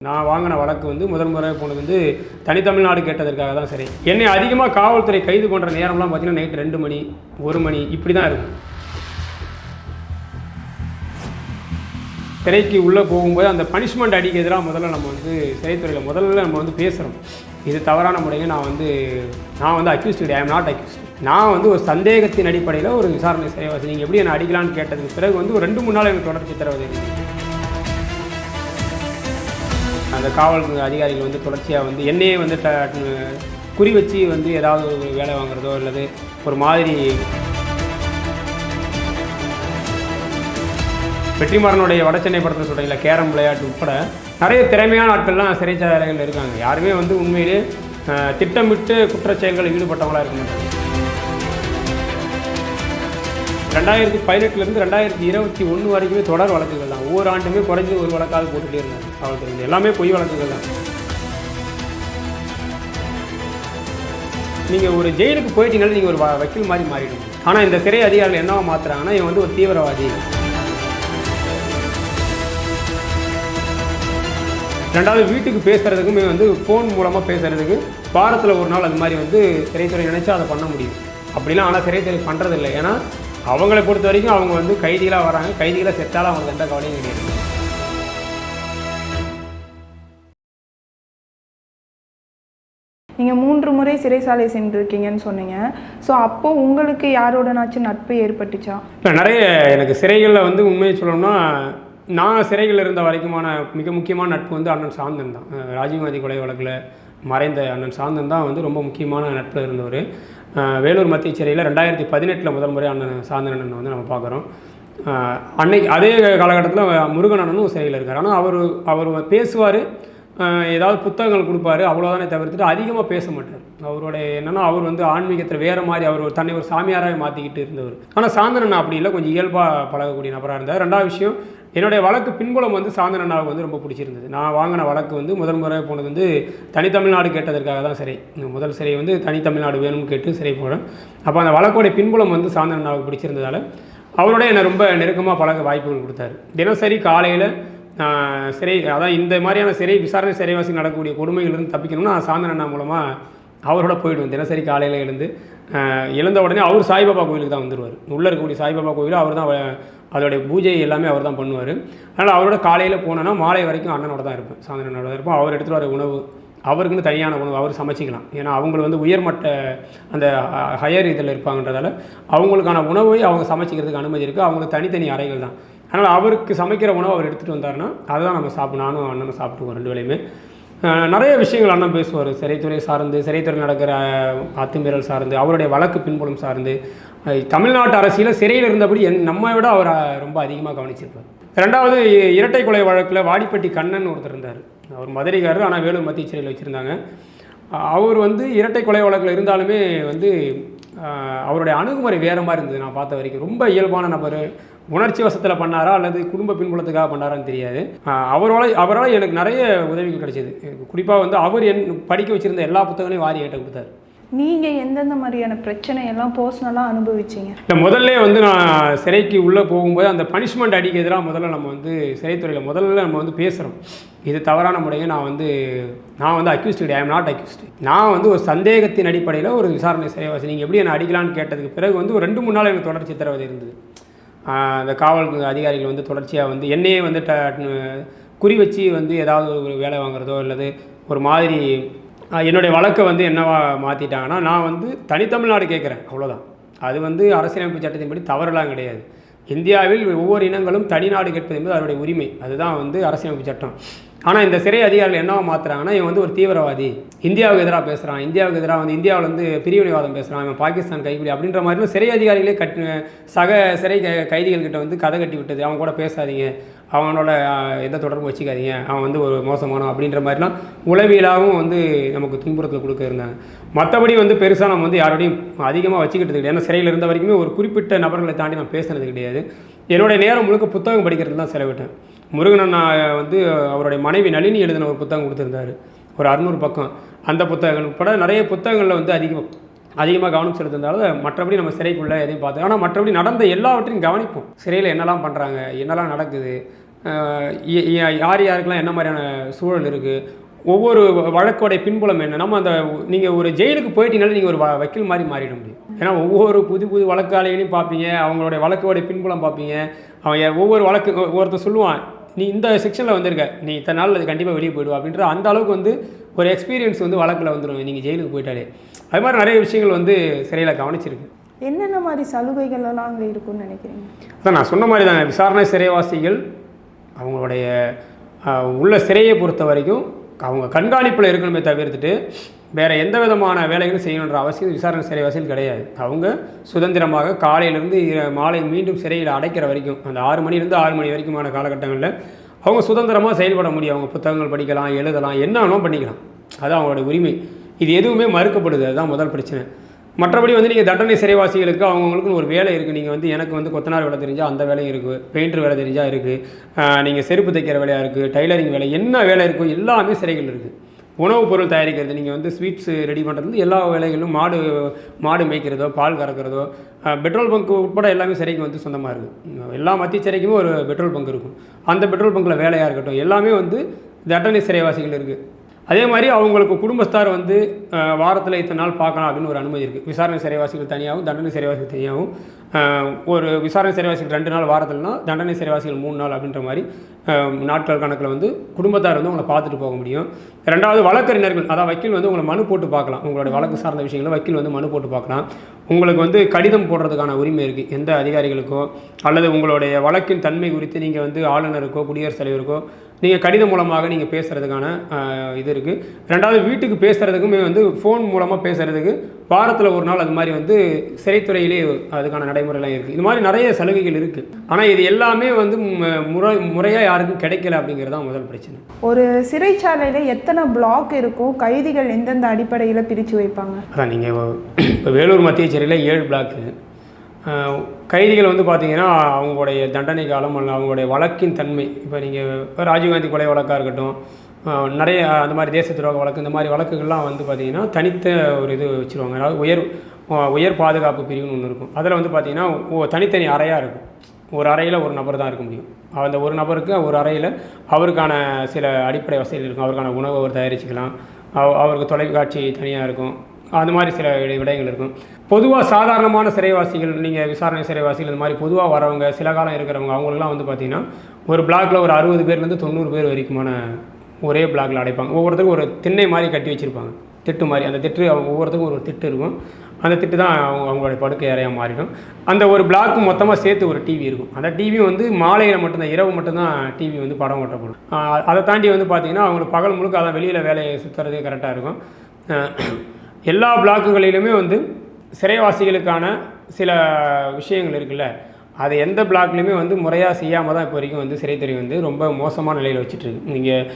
நான் வாங்கின வழக்கு வந்து முதல் முறை போனது வந்து தனித்தமிழ்நாடு கேட்டதற்காக தான் சரி. என்னை அதிகமாக காவல்துறை கைது பண்ணுற நேரம்லாம் பார்த்தீங்கன்னா நைட் ரெண்டு மணி ஒரு மணி இப்படி தான் இருக்கும். திரைக்கு உள்ளே போகும்போது அந்த பனிஷ்மெண்ட் அடிக்க எதிராக முதல்ல நம்ம வந்து சிறைத்துறையில் முதல்ல நம்ம வந்து பேசுகிறோம் இது தவறான முறையில் நான் வந்து நான் வந்து accused I am not accused நான் வந்து ஒரு சந்தேகத்தின் அடிப்படையில் ஒரு விசாரணை செய்வாசி நீங்கள் எப்படி என்னை அடிக்கலான்னு கேட்டதுக்கு பிறகு வந்து ஒரு ரெண்டு மூணு நாள் எனக்கு தொடர்ச்சி தரவது. அந்த காவல் அதிகாரிகள் வந்து தொடர்ச்சியாக வந்து என்னையே வந்து ட குறி வச்சு வந்து ஏதாவது ஒரு வேலை வாங்குறதோ அல்லது ஒரு மாதிரி வெற்றிமாறனுடைய வடச்சென்னை படத்தில் சொல்கிறீங்களா கேரம் விளையாட்டு உட்பட நிறைய திறமையான ஆட்கள்லாம் சிறைச்சாலைகள் இருக்காங்க. யாருமே வந்து உண்மையிலே திட்டமிட்டு குற்றச் செயல்களில் இருக்க மாட்டாங்க. ரெண்டாயிரத்தி பதினெட்டுலேருந்து ரெண்டாயிரத்தி இருபத்தி ஒன்று வரைக்குமே தொடர் வழக்குகள் தான். ஒவ்வொரு ஆண்டுமே குறைஞ்சு ஒரு வழக்காவது போட்டுகிட்டே இருந்தாங்க. காவல்துறை எல்லாமே பொய் வழக்குகள் தான். நீங்கள் ஒரு ஜெயிலுக்கு போயிட்டீங்கன்னா நீங்கள் ஒரு வ- வக்கீல் மாதிரி மாறிடுங்க ஆனால் இந்த சிறை அதிகாரிகள் என்னவா மாற்றுறாங்கன்னா இவன் வந்து ஒரு தீவிரவாதி. ரெண்டாவது வீட்டுக்கு பேசுகிறதுக்குமே வந்து ஃபோன் மூலமாக பேசுகிறதுக்கு வாரத்தில் ஒரு நாள் அது மாதிரி வந்து சிறைத்துறை நினச்சா அதை பண்ண முடியும். அப்படிலாம் ஆனால் சிறைத்துறை பண்ணுறதில்லை ஏன்னா அவங்களை பொறுத்த வரைக்கும் அவங்க வந்து கைதிகளாக வராங்க. கைதிகளாக செத்தாலும் அவங்க எந்த கவலையும் கிடையாது. நீங்கள் மூன்று முறை சிறைசாலை சென்றிருக்கீங்கன்னு சொன்னீங்க. ஸோ அப்போ உங்களுக்கு யாரோடனாச்சும் நட்பு ஏற்பட்டுச்சா? இப்போ நிறைய எனக்கு சிறைகளில் வந்து உண்மையை சொல்லணும்னா நான் சிறைகளில் இருந்த வரைக்குமான மிக முக்கியமான நட்பு வந்து அண்ணன் சாந்தன் தான். ராஜீவ்காந்தி கொலை வழக்கில் மறைந்த அண்ணன் சாந்தன் தான் வந்து ரொம்ப முக்கியமான நட்பில் இருந்தவர். வேலூர் மத்திய சிறையில் ரெண்டாயிரத்தி பதினெட்டில் முதல் முறை அண்ணன் சாந்தனன் வந்து நம்ம பார்க்குறோம். அன்னைக்கு அதே காலகட்டத்தில் முருகன் அண்ணனும் சிறையில் இருக்கார். ஆனால் அவர் அவர் பேசுவார். ஏதாவது புத்தகங்கள் கொடுப்பாரு. அவ்வளோதானே தவிர்த்துட்டு அதிகமாக பேச மாட்டார். அவருடைய என்னென்னா அவர் வந்து ஆன்மீகத்தில் வேறு மாதிரி அவர் ஒரு தன்னை ஒரு சாமியாராகவே மாற்றிக்கிட்டு இருந்தவர். ஆனால் சாந்தனன் அப்படி இல்லை. கொஞ்சம் இயல்பாக பழகக்கூடிய நபராக இருந்தார். ரெண்டாவது விஷயம் என்னுடைய வழக்கு பின்புலம் வந்து சாந்தனனாவுக்கு வந்து ரொம்ப பிடிச்சிருந்தது. நான் வாங்கின வழக்கு வந்து முதல் முறை போனது வந்து தனித்தமிழ்நாடு கேட்டதற்காக தான் சிறை. முதல் சிறை வந்து தனித்தமிழ்நாடு வேணும்னு கேட்டு சிறை போனேன். அப்போ அந்த வழக்கோடைய பின்புலம் வந்து சாந்தனனாவுக்கு பிடிச்சிருந்ததால அவரோட என்னை ரொம்ப நெருக்கமாக பழக வாய்ப்புகள் கொடுத்தாரு. தினசரி காலையில் சிறை அதான் இந்த மாதிரியான சிறை விசாரணை சிறைவாசி நடக்கக்கூடிய கொடுமைகளிலிருந்து தப்பிக்கணும்னா நான் சாந்தன அண்ணா மூலமாக அவரோட போயிடுவேன். தினசரி காலையில் எழுந்து எழுந்த உடனே அவர் சாய்பாபா கோயிலுக்கு தான் வந்துடுவார் உள்ளே இருக்கக்கூடிய சாய்பாபா கோயில் அவர் தான் அதோடைய பூஜை எல்லாமே அவர் தான் பண்ணுவார். அதனால் அவரோட காலையில் போனோன்னா மாலை வரைக்கும் அண்ணனோட தான் இருப்பேன். சாந்தனோட தான் இருப்போம் அவர் எடுத்துகிட்டு வர உணவு அவருக்குன்னு தனியான உணவு அவர் சமைச்சிக்கலாம். ஏன்னா அவங்களை வந்து உயர்மட்ட அந்த ஹையர் இதில் இருப்பாங்கன்றதால அவங்களுக்கான உணவை அவங்க சமைச்சிக்கிறதுக்கு அனுமதி இருக்குது அவங்களுக்கு தனித்தனி அறைகள் தான். அதனால் அவருக்கு சமைக்கிற உணவு அவர் எடுத்துகிட்டு வந்தாருன்னா அதை தான் நம்ம சாப்பிடும் நானும் அண்ணனும் சாப்பிட்டுவோம் ரெண்டு வேலையுமே நிறைய விஷயங்கள் அண்ணன் பேசுவார். சிறைத்துறை சார்ந்து சிறைத்துறை நடக்கிற அத்துமீறல் சார்ந்து அவருடைய வழக்கு பின்புலம் சார்ந்து தமிழ்நாட்டு அரசியல சிறையில் இருந்தபடி என் நம்மை விட அவர் ரொம்ப அதிகமாக கவனிச்சிருப்பார். ரெண்டாவது இரட்டை கொலை வழக்கில் வாடிப்பட்டி கண்ணன் ஒருத்தர் இருந்தார். அவர் மதுரைக்காரர் ஆனால் வேலூர் மத்திய சிறையில் வச்சுருந்தாங்க. அவர் வந்து இரட்டை கொலை வழக்கில் இருந்தாலுமே வந்து அவருடைய அணுகுமுறை வேறு மாதிரி இருந்தது நான் பார்த்த வரைக்கும். ரொம்ப இயல்பான நபர். உணர்ச்சி வசத்தில் பண்ணாரா அல்லது குடும்ப பின்புலத்துக்காக பண்ணாரான்னு தெரியாது. அவரோட அவரால் அவரால் எனக்கு நிறைய உதவிகள் கிடைச்சிது. குறிப்பாக வந்து அவர் என் படிக்க வச்சுருந்த எல்லா புத்தகங்களையும் வாரி என்கிட்ட கொடுத்தாரு. நீங்கள் எந்தெந்த மாதிரியான பிரச்சனையெல்லாம் பர்சனலாக அனுபவிச்சீங்க? இல்லை முதல்ல வந்து நான் சிறைக்கு உள்ளே போகும்போது அந்த பனிஷ்மெண்ட் அடிக்க எதிராக முதல்ல நம்ம வந்து சிறைத்துறையில் முதல்ல நம்ம வந்து பேசுகிறோம் இது தவறான முறையை நான் வந்து நான் வந்து accused I am not accused நான் வந்து ஒரு சந்தேகத்தின் அடிப்படையில் ஒரு விசாரணை சிறைவாசி. நீங்கள் எப்படி என்னை அடிக்கலான்னு கேட்டதுக்கு பிறகு வந்து ஒரு ரெண்டு மூணு நாள் எனக்கு தொடர்ச்சி தரவது இருந்தது. அந்த காவல் அதிகாரிகள் வந்து தொடர்ச்சியாக வந்து என்னையே வந்து ட குறி வச்சு வந்து ஏதாவது ஒரு வேலை வாங்குறதோ அல்லது ஒரு மாதிரி என்னுடைய வழக்கை வந்து என்னவா மாற்றிட்டாங்கன்னா நான் வந்து தனித்தமிழ்நாடு கேட்குறேன் அவ்வளோதான் அது வந்து அரசியலமைப்பு சட்டத்தின்படி தவறெல்லாம் கிடையாது. இந்தியாவில் ஒவ்வொரு இனங்களும் தனிநாடு கேட்பது என்பது அவருடைய உரிமை. அதுதான் வந்து அரசியலமைப்பு சட்டம். ஆனால் இந்த சிறை அதிகாரிகள் என்னவா மாற்றுறாங்கன்னா இவன் வந்து ஒரு தீவிரவாதி. இந்தியாவுக்கு எதிராக பேசுகிறான் இந்தியாவுக்கு எதிராக வந்து இந்தியாவில் வந்து பிரிவினைவாதம் பேசுகிறான் இவன் பாகிஸ்தான் கைப்பிடி அப்படின்ற மாதிரிலாம் சிறை அதிகாரிகளே கட் சக சிறை க- கைதிகள்கிட்ட வந்து கதை கட்டி விட்டது. அவன் கூட பேசாதீங்க. அவனோட எந்த தொடர்பும் வச்சுக்காதீங்க. அவன் வந்து ஒரு மோசமானவன் அப்படின்ற மாதிரிலாம் உளவியலாகவும் வந்து நமக்கு துன்புறுத்தல் கொடுக்க இருந்தாங்க. மற்றபடி வந்து பெருசாக நம்ம வந்து யாரோடையும் அதிகமாக வச்சுக்கிட்டது கிடையாது. ஏன்னா சிறையில் இருந்த வரைக்குமே ஒரு குறிப்பிட்ட நபர்களை தாண்டி நான் பேசுனது கிடையாது. என்னுடைய நேரம் முழுக்க புத்தகம் படிக்கிறது தான் செலவிட்டேன். முருகன் அண்ணா வந்து அவருடைய மனைவி நளினி எழுதின ஒரு புத்தகம் கொடுத்துருந்தாரு. ஒரு அறுநூறு பக்கம். அந்த புத்தகங்கள் உட்பட நிறைய புத்தகங்களில் வந்து அதிகம் அதிகமாக கவனம் செலுத்துறதால மற்றபடி நம்ம சிறைக்குள்ளே எதையும் பார்த்து ஆனால் மற்றபடி நடந்த எல்லாவற்றையும் கவனிப்போம். சிறையில் என்னெல்லாம் பண்ணுறாங்க என்னெல்லாம் நடக்குது யார் யாருக்கெல்லாம் என்ன மாதிரியான சூழல் இருக்குது ஒவ்வொரு வ- வழக்கோடைய பின்புலம் என்ன? நம்ம அந்த நீங்கள் ஒரு ஜெயிலுக்கு போயிட்டீங்கனாலே நீங்கள் ஒரு வ- வக்கீல் மாதிரி மாறிட முடியும். ஏன்னா ஒவ்வொரு புது புது வழக்காளிகளையும் பார்ப்பீங்க அவங்களுடைய வழக்கோடைய பின்புலம் பார்ப்பீங்க. அவன் ஒவ்வொரு வழக்கு ஒருத்தர் சொல்லுவான் நீ இந்த செக்ஷனில் வந்திருக்க. நீ இத்தனை நாள் கண்டிப்பாக வெளியே போயிடுவா அப்படின்ற அந்த அளவுக்கு வந்து ஒரு எக்ஸ்பீரியன்ஸ் வந்து வழக்கில் வந்துடும் நீங்கள் ஜெயிலுக்கு போயிட்டாலே. அது மாதிரி நிறைய விஷயங்கள் வந்து சிறையில் கவனிச்சிருக்கு. என்னென்ன மாதிரி சலுகைகள் எல்லாம் அங்கே இருக்கும்னு நினைக்கிறீங்க? அதான் நான் சொன்ன மாதிரி தான் விசாரணை சிறைவாசிகள் அவங்களுடைய உள்ள சிறையை பொறுத்த வரைக்கும் அவங்க கண்காணிப்பில் இருக்கணுமே தவிர்த்துட்டு வேறு எந்த விதமான வேலைகளும் செய்யணுன்ற அவசியம் விசாரணை சிறைவாசிகள் கிடையாது. அவங்க சுதந்திரமாக காலையிலேருந்து மாலை மீண்டும் சிறையில் அடைக்கிற வரைக்கும் அந்த ஆறு மணிலேருந்து ஆறு மணி வரைக்குமான காலகட்டங்களில் அவங்க சுதந்திரமாக செயல்பட முடியும். அவங்க புத்தகங்கள் படிக்கலாம் எழுதலாம் என்ன வேணாலும் பண்ணிக்கலாம். அது அவங்களோட உரிமை. இது எதுவுமே மறுக்கப்படுது. அதுதான் முதல் பிரச்சனை. மற்றபடி வந்து நீங்கள் தண்டனை சிறைவாசிகளுக்கு அவங்கவுங்களுக்குன்னு ஒரு வேலை இருக்குது நீங்கள் வந்து எனக்கு வந்து கொத்தனார் வேலை தெரிஞ்சால் அந்த வேலையும் இருக்குது பெயிண்டர் வேலை தெரிஞ்சால் இருக்குது நீங்கள் செருப்பு தைக்கிற வேலையாக இருக்குது டைலரிங் வேலை என்ன வேலை இருக்கோ எல்லாமே சிறைகள் இருக்குது உணவுப் பொருள் தயாரிக்கிறது. நீங்கள் வந்து ஸ்வீட்ஸு ரெடி பண்ணுறது எல்லா வேலைகளும் மாடு மாடு மேய்க்கிறதோ பால் கறக்கிறதோ பெட்ரோல் பங்க் உட்பட எல்லாமே சிறைக்கு வந்து சொந்தமாக இருக்குது எல்லா மத்திய சிறைக்குமே ஒரு பெட்ரோல் பங்க் இருக்கும். அந்த பெட்ரோல் பங்கில் வேலையாக இருக்கட்டும் எல்லாமே வந்து தண்டனை சிறைவாசிகள் இருக்குது அதே மாதிரி அவங்களுக்கு குடும்பஸ்தார் வந்து வாரத்தில் இத்தனை நாள் பார்க்கலாம் அப்படின்னு ஒரு அனுமதி இருக்குது விசாரணை சிறைவாசிகள் தனியாகவும் தண்டனை சிறைவாசிகள் தனியாகவும். ஒரு விசாரணை சிறைவாசிகள் ரெண்டு நாள் வாரத்தில்னா தண்டனை சிறைவாசிகள் மூணு நாள் அப்படின்ற மாதிரி நாட்கள் கணக்கில் வந்து குடும்பத்தார் வந்து உங்களை பார்த்துட்டு போக முடியும். ரெண்டாவது வழக்கறிஞர்கள் அதாவது வக்கீல் வந்து உங்களை மனு போட்டு பார்க்கலாம். உங்களோட வழக்கு சார்ந்த விஷயங்களை வக்கீல் வந்து மனு போட்டு பார்க்கலாம். உங்களுக்கு வந்து கடிதம் போடுறதுக்கான உரிமை இருக்குது எந்த அதிகாரிகளுக்கோ அல்லது உங்களுடைய வழக்கின் தன்மை குறித்து நீங்கள் வந்து ஆளுநருக்கோ குடியரசுத் தலைவருக்கோ நீங்கள் கடிதம் மூலமாக நீங்கள் பேசுகிறதுக்கான இது இருக்குது ரெண்டாவது வீட்டுக்கு பேசுகிறதுக்குமே வந்து ஃபோன் மூலமாக பேசுகிறதுக்கு வாரத்தில் ஒரு நாள் அது மாதிரி வந்து சிறைத்துறையிலே அதுக்கான நடைமுறைலாம் இருக்குது இது மாதிரி நிறைய சலுகைகள் இருக்குது ஆனால் இது எல்லாமே வந்து முறை முறையாக யாருக்கும் கிடைக்கல அப்படிங்கிறது தான் முதல் பிரச்சனை. ஒரு சிறைச்சாலையில் எத்தனை பிளாக் இருக்கும்? கைதிகள் எந்தெந்த அடிப்படையில் பிரித்து வைப்பாங்க? அதான் நீங்கள் இப்போ வேலூர் மத்திய சிறையில் ஏழு பிளாக்கு கைதிகள் வந்து பார்த்திங்கன்னா அவங்களுடைய தண்டனை காலம் அல்ல அவங்களுடைய வழக்கின் தன்மை. இப்போ நீங்கள் ராஜீவ்காந்தி கொலை வழக்காக இருக்கட்டும் நிறைய அந்த மாதிரி தேச துரோக வழக்கு இந்த மாதிரி வழக்குகள்லாம் வந்து பார்த்திங்கன்னா தனித்த ஒரு இது வச்சுருவாங்க. அதாவது உயர் உயர் பாதுகாப்பு பிரிவுன்னு ஒன்று இருக்கும். அதில் வந்து பார்த்தீங்கன்னா தனித்தனி அறையாக இருக்கும். ஒரு அறையில் ஒரு நபர் தான் இருக்க முடியும். அந்த ஒரு நபருக்கு ஒரு அறையில் அவருக்கான சில அடிப்படை வசதிகள் இருக்கும். அவருக்கான உணவு அவர் தயாரிச்சுக்கலாம். அவருக்கு தொலைக்காட்சி தனியாக இருக்கும். அந்த மாதிரி சில விடயங்கள் இருக்கும். பொதுவாக சாதாரணமான சிறைவாசிகள் நீங்கள் விசாரணை சிறைவாசிகள் இந்த மாதிரி பொதுவாக வரவங்க சில காலம் இருக்கிறவங்க அவங்களுக்குலாம் வந்து பார்த்தீங்கன்னா ஒரு பிளாக்ல ஒரு அறுபது பேர்லேருந்து தொண்ணூறு பேர் வரைக்குமான ஒரே பிளாக்ல அடைப்பாங்க. ஒவ்வொருத்தருக்கும் ஒரு திண்ணை மாதிரி கட்டி வச்சுருப்பாங்க. திட்டு மாதிரி. அந்த திட்டு அவங்க ஒவ்வொருத்தருக்கும் ஒரு திட்டு இருக்கும். அந்த திட்டு தான் அவங்க அவங்களுடைய படுக்கை அறையாக மாறிடும். அந்த ஒரு பிளாக்கு மொத்தமாக சேர்த்து ஒரு டிவி இருக்கும். அந்த டிவி வந்து மாலையில் மட்டும்தான் இரவு மட்டும்தான் டிவி வந்து படம் ஓட்டப்படும். அதை தாண்டி வந்து பார்த்திங்கன்னா அவங்களுக்கு பகல் முழுக்க அதான் வெளியில் வேலையை சுற்றுறதே கரெக்டாக இருக்கும். எல்லா பிளாக்குகளிலுமே வந்து சிறைவாசிகளுக்கான சில விஷயங்கள் இருக்குல்ல அது எந்த பிளாக்லையுமே வந்து முறையாக செய்யாமல் தான் இப்போ வரைக்கும் வந்து சிறைத்துறை வந்து ரொம்ப மோசமான நிலையில் வச்சுட்ருக்கு நீங்கள்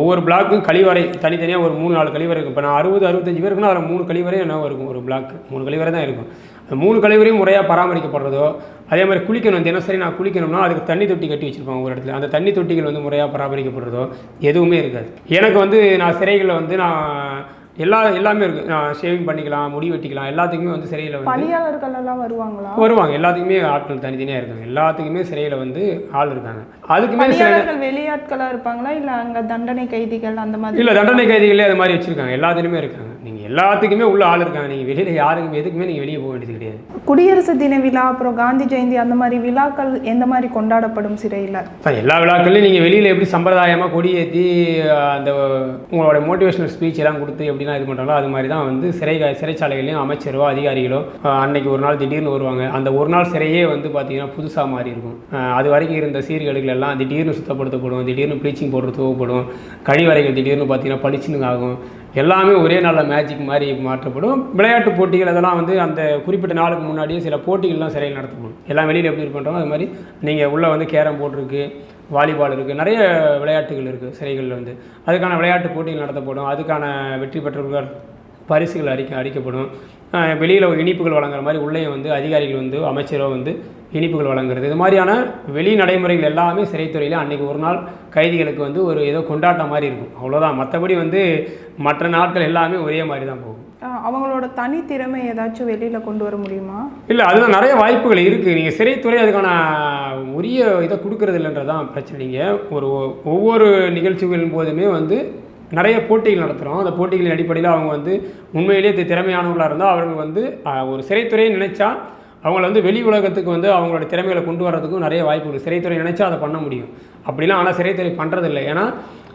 ஒவ்வொரு பிளாக்கும் கழிவறை தனித்தனியாக ஒரு மூணு நாலு கழிவறை இருக்கும். இப்போ நான் அறுபது அறுபத்தஞ்சு பேருக்குன்னா அதில் மூணு கழிவறை என்ன இருக்கும் ஒரு பிளாக். மூணு கழிவறை தான் இருக்கும். அந்த மூணு கழிவறையும் முறையாக பராமரிக்கப்படுறதோ அதே மாதிரி குளிக்கணும். தினசரி நான் குளிக்கணும்னா அதுக்கு தண்ணி தொட்டி கட்டி வச்சுருப்பாங்க ஒரு இடத்துல. அந்த தண்ணி தொட்டிகள் வந்து முறையாக பராமரிக்கப்படுறதோ எதுவுமே இருக்காது. எனக்கு வந்து நான் சிறைகளில் வந்து நான் எல்லா எல்லாமே இருக்குது நான் ஷேவிங் பண்ணிக்கலாம் முடி வெட்டிக்கலாம் எல்லாத்துக்குமே வந்து சிறையில் வந்து பணியாளர்கள் எல்லாம் வருவாங்களா? வருவாங்க. எல்லாத்துக்குமே ஆட்கள் தனித்தனியாக இருக்காங்க. எல்லாத்துக்குமே சிறையில் வந்து ஆள் இருக்காங்க. அதுக்குமே பணியாளர்கள் வெளியாட்களா இருப்பாங்களா? இல்ல அங்க தண்டனை கைதிகள் அந்த மாதிரி இல்லை தண்டனை கைதிகளே அது மாதிரி வச்சுருக்காங்க. எல்லாத்துலேயுமே இருக்காங்க. எல்லாத்துக்குமே உள்ள ஆள் இருக்காங்க. நீங்கள் வெளியில் யாருக்கும் எதுக்குமே நீங்கள் வெளியே போக வேண்டியது கிடையாது. குடியரசு தின விழா அப்புறம் காந்தி ஜெயந்தி அந்த மாதிரி விழாக்கள் எந்த மாதிரி கொண்டாடப்படும் சிறையில்? அதான் எல்லா விழாக்கள்லையும் நீங்கள் வெளியில் எப்படி சம்பிரதாயமாக கொடி ஏற்றி அந்த உங்களோட மோட்டிவேஷனல் ஸ்பீச் எல்லாம் கொடுத்து எப்படிலாம் இது பண்ணுறாங்களோ அது மாதிரி தான் வந்து சிறை சிறைச்சாலைகளையும் அமைச்சரோ அதிகாரிகளோ அன்னைக்கு ஒரு நாள் திடீர்னு வருவாங்க. அந்த ஒரு நாள் சிறையே வந்து பார்த்தீங்கன்னா புதுசாக மாறி இருக்கும். அது வரைக்கும் இருந்த சீர்கேடுகள் எல்லாம் திடீர்னு சுத்தப்படுத்தப்படும் திடீர்னு ப்ளீச்சிங் பவுடர் துவப்படும் கழிவறைகள் திடீர்னு பார்த்தீங்கன்னா பளிச்சுன்னு ஆகும். எல்லாமே ஒரே நாளில் மேஜிக் மாதிரி மாற்றப்படும். விளையாட்டு போட்டிகள் அதெல்லாம் வந்து அந்த குறிப்பிட்ட நாளுக்கு முன்னாடியே சில போட்டிகள்லாம் சிறையில் நடத்தப்படும். எல்லாம் வெளியில் எப்படி பண்ணுறோம் அது மாதிரி நீங்கள் உள்ளே வந்து கேரம் போர்டு இருக்குது வாலிபால் இருக்குது நிறைய விளையாட்டுகள் இருக்குது சிறைகளில் வந்து. அதுக்கான விளையாட்டு போட்டிகள் நடத்தப்படும். அதுக்கான வெற்றி பெற்றவர்கள் பரிசுகள் அறிக்க அடிக்கப்படும். வெளியில் இனிப்புகள் வழங்குற மாதிரி உள்ளே வந்து அதிகாரிகள் வந்து அமைச்சரோ வந்து இனிப்புகள் வழங்குறது. இது மாதிரியான வெளி நடைமுறைகள் எல்லாமே சிறைத்துறையில் அன்றைக்கி ஒரு நாள் கைதிகளுக்கு வந்து ஒரு ஏதோ கொண்டாட்டம் மாதிரி இருக்கும். அவ்வளோதான் மற்றபடி வந்து மற்ற நாட்கள் எல்லாமே ஒரே மாதிரி தான் போகும். அவங்களோட தனித்திறமை ஏதாச்சும் வெளியில் கொண்டு வர முடியுமா? இல்லை அதுதான் நிறைய வாய்ப்புகள் இருக்குது நீங்கள் சிறைத்துறை அதுக்கான உரிய இதை கொடுக்கறது இல்லைன்றதான் பிரச்சனை. நீங்கள் ஒரு ஒவ்வொரு நிகழ்ச்சிகளின் போதுமே வந்து நிறைய போட்டிகள் நடத்துகிறோம் அந்த போட்டிகளின் அடிப்படையில் அவங்க வந்து உண்மையிலேயே திறமையானவர்களாக இருந்தால் அவர்கள் வந்து ஒரு சிறைத்துறையை நினைச்சா அவங்கள வந்து வெளி உலகத்துக்கு வந்து அவங்களோட திறமைகளை கொண்டு வர்றதுக்கும் நிறைய வாய்ப்பு இருக்குது சிறைத்துறை நினைச்சா அதை பண்ண முடியும். அப்படிலாம் ஆனால் சிறைத்துறை பண்ணுறதில்லை ஏன்னா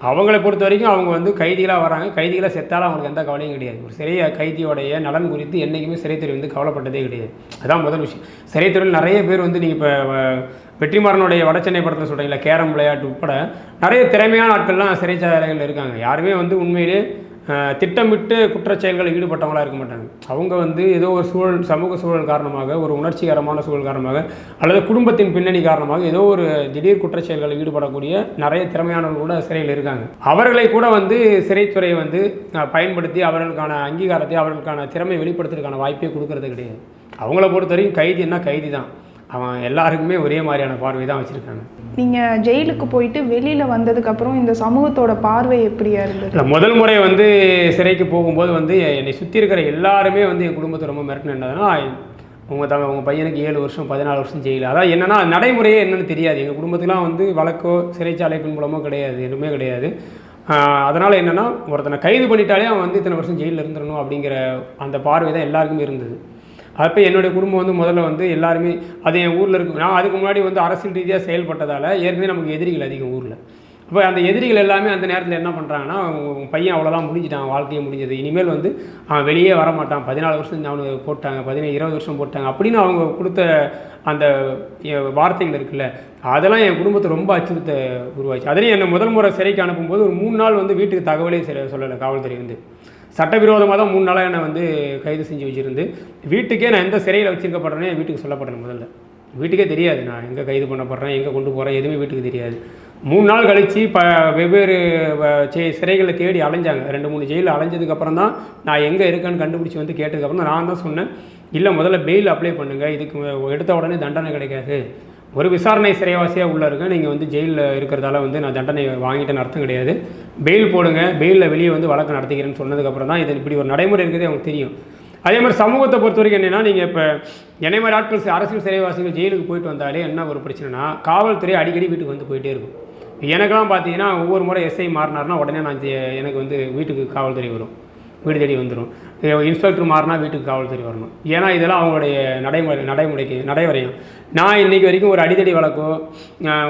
அவங்கள பொறுத்த வரைக்கும் அவங்க வந்து கைதிகளாக வராங்க. கைதிகளாக செத்தாலும் அவங்களுக்கு எந்த கவலையும் கிடையாது. ஒரு சிறைய கைதியோடைய நலன் குறித்து என்றைக்குமே சிறைத்துறை வந்து கவலைப்பட்டதே கிடையாது. அதான் முதல் விஷயம். சிறைத்துறையில் நிறைய பேர் வந்து நீங்கள் இப்போ வெற்றிமாறனுடைய வடச்சென்னை படத்தில் சொல்கிறீங்களா கேரம் விளையாட்டு உட்பட நிறைய திறமையான ஆட்கள்லாம் சிறைச்சாலைகள் இருக்காங்க. யாருமே வந்து உண்மையிலே திட்டமிட்டு குற்றச்செயல்களில் ஈடுபட்டவங்களா இருக்க மாட்டாங்க. அவங்க வந்து ஏதோ ஒரு சூழல் சமூக சூழல் காரணமாக ஒரு உணர்ச்சிகரமான சூழல் காரணமாக அல்லது குடும்பத்தின் பின்னணி காரணமாக ஏதோ ஒரு திடீர் குற்றச்செயல்களில் ஈடுபடக்கூடிய நிறைய திறமையானவர்கள் கூட சிறையில் இருக்காங்க. அவர்களை கூட வந்து சிறைத்துறை வந்து பயன்படுத்தி அவர்களுக்கான அங்கீகாரத்தை அவர்களுக்கான திறமை வெளிப்படுத்துறதுக்கான வாய்ப்பே கொடுக்கறது கிடையாது. அவங்கள பொறுத்த வரைக்கும் கைதின்னா கைதி தான் அவன் எல்லாருக்குமே ஒரே மாதிரியான பார்வை தான் வச்சுருக்காங்க. நீங்கள் ஜெயிலுக்கு போயிட்டு வெளியில் வந்ததுக்கப்புறம் இந்த சமூகத்தோட பார்வை எப்படியா இருந்தது? இல்லை முதல் முறை வந்து சிறைக்கு போகும்போது வந்து என்னை சுற்றி இருக்கிற எல்லாருமே வந்து என் குடும்பத்தை ரொம்ப மிரட்டின என்னதுன்னா உங்கள் த உங்கள் பையனுக்கு ஏழு வருஷம் பதினாலு வருஷம் ஜெயில். அதான் என்னன்னா நடைமுறையே என்னன்னு தெரியாது. எங்கள் குடும்பத்துக்குலாம் வந்து வழக்கோ சிறைச்சாலை பின்புலமோ கிடையாது எதுவுமே கிடையாது. அதனால் என்னென்னா ஒருத்தனை கைது பண்ணிட்டாலே அவன் வந்து இத்தனை வருஷம் ஜெயிலில் இருந்துடணும் அப்படிங்கிற அந்த பார்வை தான் எல்லாருக்குமே இருந்தது. அப்போ என்னுடைய குடும்பம் வந்து முதல்ல வந்து எல்லாருமே அது என் ஊரில் இருக்கு நான் அதுக்கு முன்னாடி வந்து அரசியல் ரீதியாக செயல்பட்டதால் ஏற்கனவே நமக்கு எதிரிகள் அதிகம் ஊரில். அப்போ அந்த எதிரிகள் எல்லாமே அந்த நேரத்தில் என்ன பண்ணுறாங்கன்னா உங்கள் பையன் அவ்வளோதான் முடிஞ்சிட்டான் வாழ்க்கையை முடிஞ்சது இனிமேல் வந்து அவன் வெளியே வர மாட்டான் பதினாலு வருஷம் அவனுக்கு போட்டாங்க பதினேழு இருபது வருஷம் போட்டாங்க அப்படின்னு அவங்க கொடுத்த அந்த வார்த்தைகள் இருக்குல்ல அதெல்லாம் என் குடும்பத்தை ரொம்ப அச்சுறுத்த உருவாச்சு. அதுலேயும் என்னை முதல் முறை சிறைக்கு அனுப்பும்போது ஒரு மூணு நாள் வந்து வீட்டுக்கு தகவலே செ- சொல்லலை காவல்துறை வந்து. சட்டவிரோதமாக தான் மூணு நாளாக என்னை வந்து கைது செஞ்சு வச்சுருந்து. வீட்டுக்கே நான் எந்த சிறையில் வச்சிருக்கப்படுறேனே வீட்டுக்கு சொல்லப்படுறேன் முதல்ல. வீட்டுக்கே தெரியாது. நான் எங்கே கைது பண்ணப்படுறேன் எங்கே கொண்டு போகிறேன் எதுவுமே வீட்டுக்கு தெரியாது. மூணு நாள் கழித்து ப வெவ்வேறு சிறைகளை தேடி அலைஞ்சாங்க. ரெண்டு மூணு ஜெயிலில் அலைஞ்சதுக்கப்புறம் தான் நான் எங்கே இருக்கேன்னு கண்டுபிடிச்சி வந்து கேட்டதுக்கப்புறம் தான் நான் தான் சொன்னேன். இல்லை முதல்ல பெயில் அப்ளை பண்ணுங்கள் இதுக்கு எடுத்த உடனே தண்டனை கிடைக்காது. ஒரு விசாரணை சிறைவாசியாக உள்ள இருக்கேன் நீங்கள் வந்து ஜெயிலில் இருக்கிறதால வந்து நான் தண்டனை வாங்கிட்டேன்னு அர்த்தம் கிடையாது. பெயில் போடுங்க பெயிலில் வெளியே வந்து வழக்கு நடத்திக்கிறேன்னு சொன்னதுக்கப்புறம் தான் இது இப்படி ஒரு நடைமுறை இருக்கிறதே அவங்களுக்கு தெரியும். அதே மாதிரி சமூகத்தை பொறுத்த வரைக்கும் என்னென்னா நீங்கள் இப்போ என்னை மாதிரி ஆட்கள் அரசியல் சிறைவாசிகள் ஜெயிலுக்கு போயிட்டு வந்தாலே என்ன ஒரு பிரச்சனைனா காவல்துறை அடிக்கடி வீட்டுக்கு வந்து போயிட்டே இருக்கும். எனக்கெல்லாம் பார்த்தீங்கன்னா ஒவ்வொரு முறை எஸ்ஐ மாறினார்னா உடனே நான் ஜெ- எனக்கு வந்து வீட்டுக்கு காவல்துறை வரும். வீடு தேடி வந்துடும் இன்ஸ்பெக்டர் மாறினா வீட்டுக்கு காவல்துறை வரணும். ஏன்னா இதெல்லாம் அவங்களுடைய நடைமுறை நடைமுறைக்கு நடைமுறையும் நான் இன்னைக்கு வரைக்கும் ஒரு அடிதடி வழக்கோ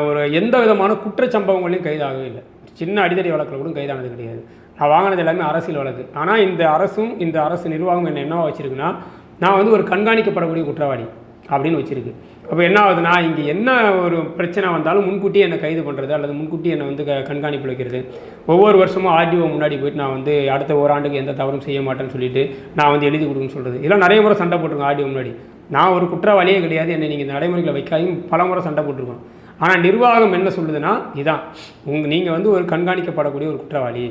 ஒரு எந்த விதமான குற்றச்சம்பவங்களையும் கைதாகவே இல்லை. சின்ன அடிதடி வழக்கில் கூட கைதானது கிடையாது. நான் வாங்கினது எல்லாமே அரசியல் வழக்கு. ஆனால் இந்த அரசும் இந்த அரசு நிர்வாகம் என்ன என்னவா வச்சுருக்குன்னா நான் வந்து ஒரு கண்காணிக்கப்படக்கூடிய குற்றவாளி அப்படின்னு வச்சுருக்கு. அப்போ என்ன ஆகுதுன்னா இங்கே என்ன ஒரு பிரச்சனை வந்தாலும் முன்கூட்டியே என்னை கைது பண்ணுறது அல்லது முன்கூட்டியே என்னை வந்து க கண்காணிப்பு வைக்கிறது. ஒவ்வொரு வருஷமும் ஆர்டிஓ முன்னாடி போயிட்டு நான் வந்து அடுத்த ஓராண்டுக்கு எந்த தவறும் செய்ய மாட்டேன்னு சொல்லிட்டு நான் வந்து எழுதி கொடுக்குன்னு சொல்கிறது இதெல்லாம் நிறைய முறை சண்டை போட்டிருக்கேன் ஆர்டிஓ முன்னாடி. நான் ஒரு குற்றவாளியே கிடையாது. என்னை நீங்கள் நடைமுறைகளை வைக்காதையும் பல முறை சண்டை போட்டிருக்கோம். ஆனால் நிர்வாகம் என்ன சொல்லுதுன்னா இதான். உங்கள் நீங்கள் வந்து ஒரு கண்காணிக்கப்படக்கூடிய ஒரு குற்றவாளி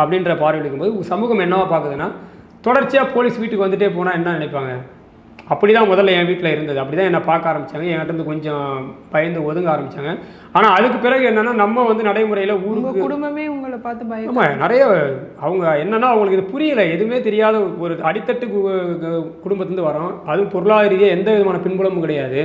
அப்படின்ற பார்வையில் இருக்கும்போது சமூகம் என்னவா பார்க்குதுன்னா தொடர்ச்சியாக போலீஸ் வீட்டுக்கு வந்துட்டே போனால் என்ன நினைப்பாங்க? அப்படி தான் முதல்ல என் வீட்டில் இருந்தது. அப்படி தான் என்னை பார்க்க ஆரம்பித்தாங்க என்கிட்ட கொஞ்சம் பயந்து ஒதுங்க ஆரம்பித்தாங்க ஆனால் அதுக்கு பிறகு என்னென்னா நம்ம வந்து நடைமுறையில் ஊருக்கு குடும்பமே உங்களை பார்த்து பயம் ஆமாம் நிறைய அவங்க என்னன்னா அவங்களுக்கு இது புரியல. எதுவுமே தெரியாத ஒரு அடித்தட்டு குடும்பத்துலேருந்து வரோம் அதுவும் பொருளாதார ரீதியாக எந்த விதமான பின்புலமும் கிடையாது.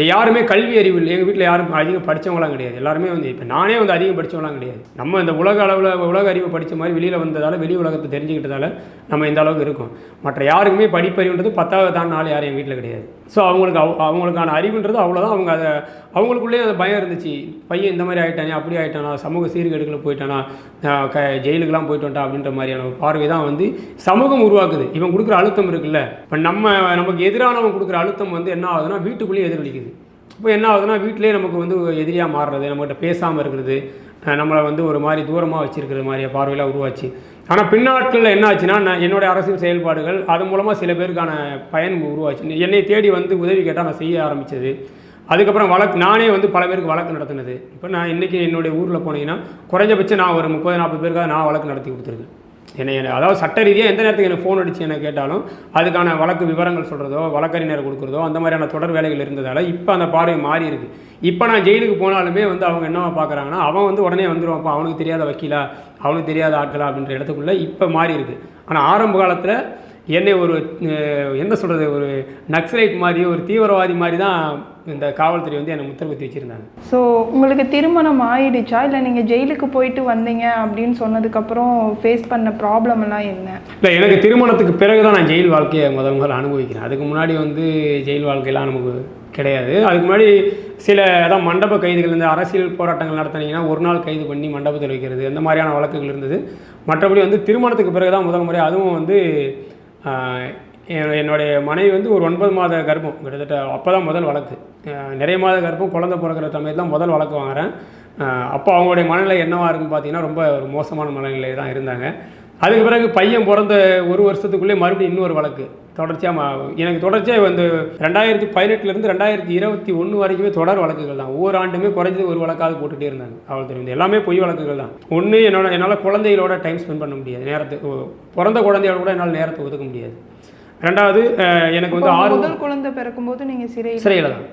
யாருமே கல்வி அறிவு இல்லை எங்கள் வீட்டில் யாரும் அதிகம் படித்தவங்களாம் கிடையாது. எல்லாருமே வந்து இப்போ நானே வந்து அதிகம் படித்தவங்களாம் கிடையாது. நம்ம இந்த உலக அளவில் உலக அறிவு படித்த மாதிரி வெளியில் வந்ததால் வெளி உலகத்தை தெரிஞ்சுக்கிட்டதால் நம்ம இந்த அளவுக்கு இருக்கோம். மற்ற யாருக்குமே படிப்பறிவுன்றது பத்தாவது தான் நாள் யாரும் எங்கள் வீட்டில் கிடையாது. ஸோ அவங்களுக்கு அவ அவங்களுக்கான அறிவுன்றது அவ்வளோதான் அவங்க அதை அவங்களுக்குள்ளேயே அந்த பயம் இருந்துச்சு. பையன் இந்த மாதிரி ஆகிட்டானே அப்படி ஆயிட்டானா சமூக சீர்கேடுகளில் போயிட்டானா க ஜெயிலுக்கெல்லாம் போயிட்டு வந்துட்டா அப்படின்ற மாதிரியான பார்வை தான் வந்து சமூகம் உருவாக்குது. இவன் கொடுக்குற அழுத்தம் இருக்குல்ல. இப்போ நம்ம நமக்கு எதிரானவன் கொடுக்குற அழுத்தம் வந்து என்ன ஆகுதுன்னா வீட்டுக்குள்ளேயே எதிரொலிக்குது. இப்போ என்ன ஆகுதுன்னா வீட்டிலேயே நமக்கு வந்து எதிரியாக மாறுறது நம்மகிட்ட பேசாமல் இருக்கிறது நம்மளை வந்து ஒரு மாதிரி தூரமாக வச்சிருக்கிற மாதிரி பார்வையெல்லாம் உருவாச்சு. ஆனால் பின்னாட்களில் என்ன ஆச்சுன்னா நான் என்னுடைய அரசியல் செயல்பாடுகள் அது மூலமாக சில பேருக்கான பயன் உருவாச்சு. என்னை தேடி வந்து உதவி கேட்டால் நான் செய்ய ஆரம்பித்தது அதுக்கப்புறம் வழக்கு நானே வந்து பல பேருக்கு வழக்கு நடத்தினது. இப்போ நான் இன்றைக்கி என்னுடைய ஊரில் போனீங்கன்னா குறைஞ்சபட்சம் நான் ஒரு முப்பது நாற்பது பேருக்காக நான் வழக்கு நடத்தி கொடுத்துருக்கேன். என்னை அதாவது சட்ட ரீதியாக எந்த நேரத்துக்கு எனக்கு ஃபோன் அடித்து என்ன கேட்டாலும் அதுக்கான வழக்கு விவரங்கள் சொல்கிறதோ வழக்கறிஞர் கொடுக்குறதோ அந்த மாதிரியான தொடர் வேலைகள் இருந்ததால் இப்போ அந்த பார்வை மாறி இருக்குது இப்போ நான் ஜெயிலுக்கு போனாலுமே வந்து அவங்க என்னவா பார்க்குறாங்கன்னா அவன் வந்து உடனே வந்துடுவான் அப்போ அவனுக்கு தெரியாத வக்கீலா அவனுக்கு தெரியாத ஆட்களா அப்படின்ற இடத்துக்குள்ளே இப்போ மாறி இருக்கு. ஆனால் ஆரம்ப காலத்தில் என்னை ஒரு என்ன சொல்கிறது ஒரு நக்சலைட் மாதிரி ஒரு தீவிரவாதி மாதிரி தான் இந்த காவல்துறை வந்து என்னை முத்திர குத்தி வச்சுருந்தாங்க. ஸோ உங்களுக்கு திருமணம் ஆயிடுச்சா? இல்லை நீங்கள் ஜெயிலுக்கு போயிட்டு வந்தீங்க அப்படின்னு சொன்னதுக்கப்புறம் ஃபேஸ் பண்ண ப்ராப்ளம் எல்லாம் என்ன? இல்லை எனக்கு திருமணத்துக்கு பிறகு தான் நான் ஜெயில் வாழ்க்கையை முதல் முதல்ல அனுபவிக்கிறேன். அதுக்கு முன்னாடி வந்து ஜெயில் வாழ்க்கையெல்லாம் நமக்கு கிடையாது. அதுக்கு முன்னாடி சில அதான் மண்டப கைதுகள் இந்த அரசியல் போராட்டங்கள் நடத்தினீங்கன்னா ஒரு நாள் கைது பண்ணி மண்டபத்தில் வைக்கிறது அந்த மாதிரியான வழக்குகள் இருந்தது. மற்றபடி வந்து திருமணத்துக்கு பிறகு தான் முதல் முறை அதுவும் வந்து என்னுடைய மனைவி வந்து ஒரு ஒன்பது மாத கர்ப்பம் கிட்டத்தட்ட அப்போ தான் முதல் வழக்கு. நிறைய மாத கர்ப்பம் குழந்தை பிறக்கிற சமயத்தில் தான் முதல் வழக்கு வாங்குறேன். அப்போ அவங்களுடைய மனநிலை என்னவா இருக்குன்னு பார்த்தீங்கன்னா ரொம்ப ஒரு மோசமான மனநிலையில் தான் இருந்தாங்க. அதுக்கு பிறகு பையன் பிறந்த ஒரு வருஷத்துக்குள்ளே மறுபடியும் இன்னொரு வழக்கு. தொடர்ச்சியாக எனக்கு தொடர்ச்சியாக வந்து ரெண்டாயிரத்தி பதினெட்டுலேருந்து ரெண்டாயிரத்தி இருபத்தி ஒன்று வரைக்குமே தொடர் வழக்குகள் தான். ஒவ்வொரு ஆண்டுமே குறைஞ்சது ஒரு வழக்காவது போட்டுகிட்டே இருந்தாங்க காவல்துறை வந்து. எல்லாமே பொய் வழக்குகள் தான். ஒன்று என்னோட என்னால் குழந்தைகளோட டைம் ஸ்பெண்ட் பண்ண முடியாது. நேரத்தை பிறந்த குழந்தையோட கூட என்னால் நேரத்தை ஒதுக்க முடியாது. ரெண்டாவது எனக்கு வந்து ஆறு குழந்தை பிறக்கும்போது நீங்கள் சிறை சிறையில் தான்.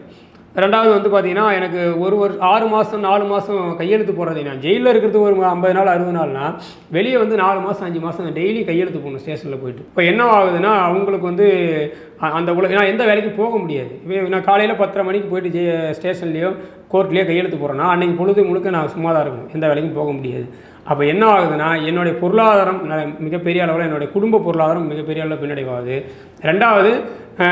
ரெண்டாவது வந்து பார்த்தீங்கன்னா எனக்கு ஒரு ஒரு ஆறு மாதம் நாலு மாதம் கையெழுத்து போடுறது நான். ஜெயிலில் இருக்கிறது ஒரு ஐம்பது நாள் அறுபது நாள்னா வெளியே வந்து நாலு மாதம் அஞ்சு மாதம் டெய்லி கையெழுத்து போகணும் ஸ்டேஷனில் போயிட்டு. இப்போ என்ன ஆகுதுன்னா அவங்களுக்கு வந்து அந்த உலக நான் எந்த வேலைக்கும் போக முடியாது. இப்போ நான் காலையில் பத்தரை மணிக்கு போயிட்டு ஜெ ஸ்டேஷன்லேயோ கோர்ட்லேயோ கையெழுத்து போகிறேன்னா அன்றைக்கி பொழுது முழுக்க நான் சும்மா தான் இருக்கணும். எந்த வேலைக்கும் போக முடியாது. அப்போ என்ன ஆகுதுன்னா என்னுடைய பொருளாதாரம் ந- மிகப்பெரிய அளவில் என்னுடைய குடும்ப பொருளாதாரம் மிகப்பெரிய அளவில் பின்னடைவாகுது. ரெண்டாவது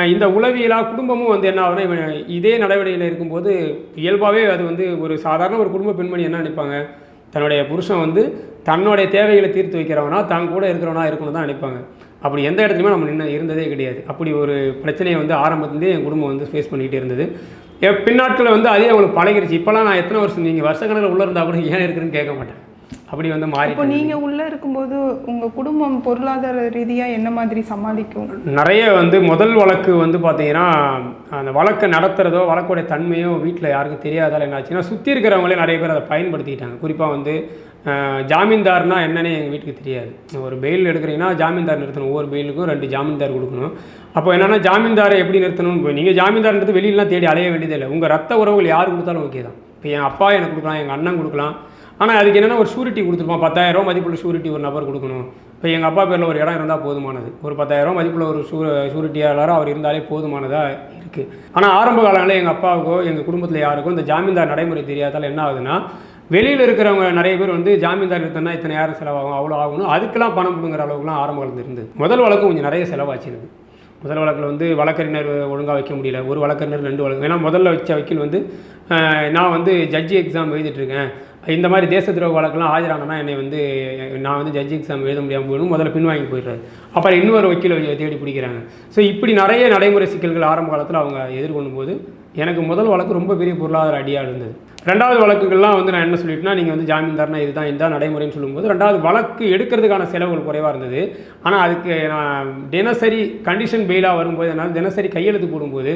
இந்த உளவியலாக குடும்பமும் வந்து என்ன ஆகுதுன்னா இவன் இதே நடவடிக்கையில் இருக்கும்போது இயல்பாகவே அது வந்து ஒரு சாதாரண ஒரு குடும்ப பெண்மணி என்ன நினைப்பாங்க? தன்னுடைய புருஷன் வந்து தன்னுடைய தேவைகளை தீர்த்து வைக்கிறவனா தான் கூட இருக்கிறவனா இருக்கணும் தான் நினைப்பாங்க. அப்படி எந்த இடத்துலையுமே நம்ம நின்று இருந்ததே கிடையாது. அப்படி ஒரு பிரச்சனையை வந்து ஆரம்பத்துலேருந்தே என் குடும்பம் வந்து ஃபேஸ் பண்ணிகிட்டே இருந்தது. என் பின்னாட்களை வந்து அதே அவங்களுக்கு பழகிருச்சு. இப்போலாம் நான் எத்தனை வருஷம் நீங்கள் வருஷக்கணக்கில் உள்ளே இருந்தால் கூட ஏன் இருக்குன்னு கேட்க மாட்டேன். அப்படி வந்து மாறி இப்போ நீங்கள் உள்ளே இருக்கும்போது உங்கள் குடும்பம் பொருளாதார ரீதியாக என்ன மாதிரி சமாளிக்கும்? நிறைய வந்து முதல் வழக்கு வந்து பார்த்தீங்கன்னா அந்த வழக்கை நடத்துகிறதோ வழக்குடைய தன்மையோ வீட்டில் யாருக்கும் தெரியாதால என்னாச்சுன்னா சுற்றி இருக்கிறவங்களே நிறைய பேர் அதை பயன்படுத்திக்கிட்டாங்க. குறிப்பாக வந்து அஹ், ஜாமீன்தார்னா என்னன்னே எங்கள் வீட்டுக்கு தெரியாது. ஒரு பெயில் எடுக்கிறீங்கன்னா ஜாமீன்தார் நிறுத்தணும். ஒவ்வொரு பெயிலுக்கும் ரெண்டு ஜாமீன்தார் கொடுக்கணும். அப்போ என்னென்னா ஜாமீன்தாரை எப்படி நிறுத்தணும் நீங்கள் ஜாமீன்தார்ன்றது வெளியிலாம் தேடி அலைய வேண்டியதே இல்லை. உங்கள் ரத்த உறவுகள் யார் கொடுத்தாலும் ஓகே தான். இப்போ என் அப்பா எனக்கு கொடுக்கலாம் எங்கள் அண்ணன் கொடுக்கலாம். ஆனால் அதுக்கு என்னென்னா ஒரு ஷூரிட்டி கொடுத்துருப்பான். பத்தாயிரம் மதிப்புள்ள ஷூரிட்டி ஒரு நபர் கொடுக்கணும். இப்போ எங்கள் அப்பா பேரில் ஒரு இடம் இருந்தால் போதுமானது. ஒரு பத்தாயிரம் மதிப்புள்ள ஒரு ஷூ ஷூரிட்டியாளராக அவர் இருந்தாலே போதுமானதாக இருக்குது ஆனால் ஆரம்ப காலங்களில் எங்கள் அப்பாவுக்கோ எங்கள் குடும்பத்தில் யாருக்கோ இந்த ஜாமீன்தார் நடைமுறை தெரியாதால் என்ன ஆகுதுன்னா வெளியில் இருக்கிறவங்க நிறைய பேர் வந்து ஜாமீன்தார் எடுத்தோன்னா இத்தனை யாரும் செலவாகும் அவ்வளோ ஆகணும். அதுக்கெல்லாம் பணம் கொடுங்குற அளவுக்குலாம் ஆரம்ப காலத்தில் இருந்தது முதல் வழக்கு கொஞ்சம் நிறைய செலவாச்சு எனக்கு முதல் வழக்கில் வந்து வழக்கறிஞர் ஒழுங்காக வைக்க முடியல. ஒரு வழக்கறிஞர் ரெண்டு வழக்கு. ஏன்னா முதல்ல வச்ச வக்கீல் வந்து நான் வந்து ஜட்ஜி எக்ஸாம் எழுதிட்டுருக்கேன் இந்த மாதிரி தேச துரோக வழக்கெல்லாம் ஆஜரானனா என்னை வந்து நான் வந்து ஜட்ஜி எக்ஸாம் எழுத முடியாமல் போயிடும் முதல்ல பின்வாங்கி போயிடுறாரு. அப்புறம் இன்னொரு வக்கீலை தேடி பிடிக்கிறாங்க. ஸோ இப்படி நிறைய நடைமுறை சிக்கல்கள் ஆரம்ப காலத்தில் அவங்க எதிர்கொள்ளும் போது எனக்கு முதல் வழக்கு ரொம்ப பெரிய பொருளாதார அடியாக இருந்தது. ரெண்டாவது வழக்குகள்லாம் வந்து நான் என்ன சொல்லிட்டேன்னா நீங்கள் வந்து ஜாமீன்தார்னா இதுதான் இதுதான் நடைமுறைன்னு சொல்லும்போது ரெண்டாவது வழக்கு எடுக்கிறதுக்கான செலவுகள் குறைவாக இருந்தது. ஆனால் அதுக்கு நான் தினசரி கண்டிஷன் பெயிலாக வரும்போது என்னால் தினசரி கையெழுத்து போடும்போது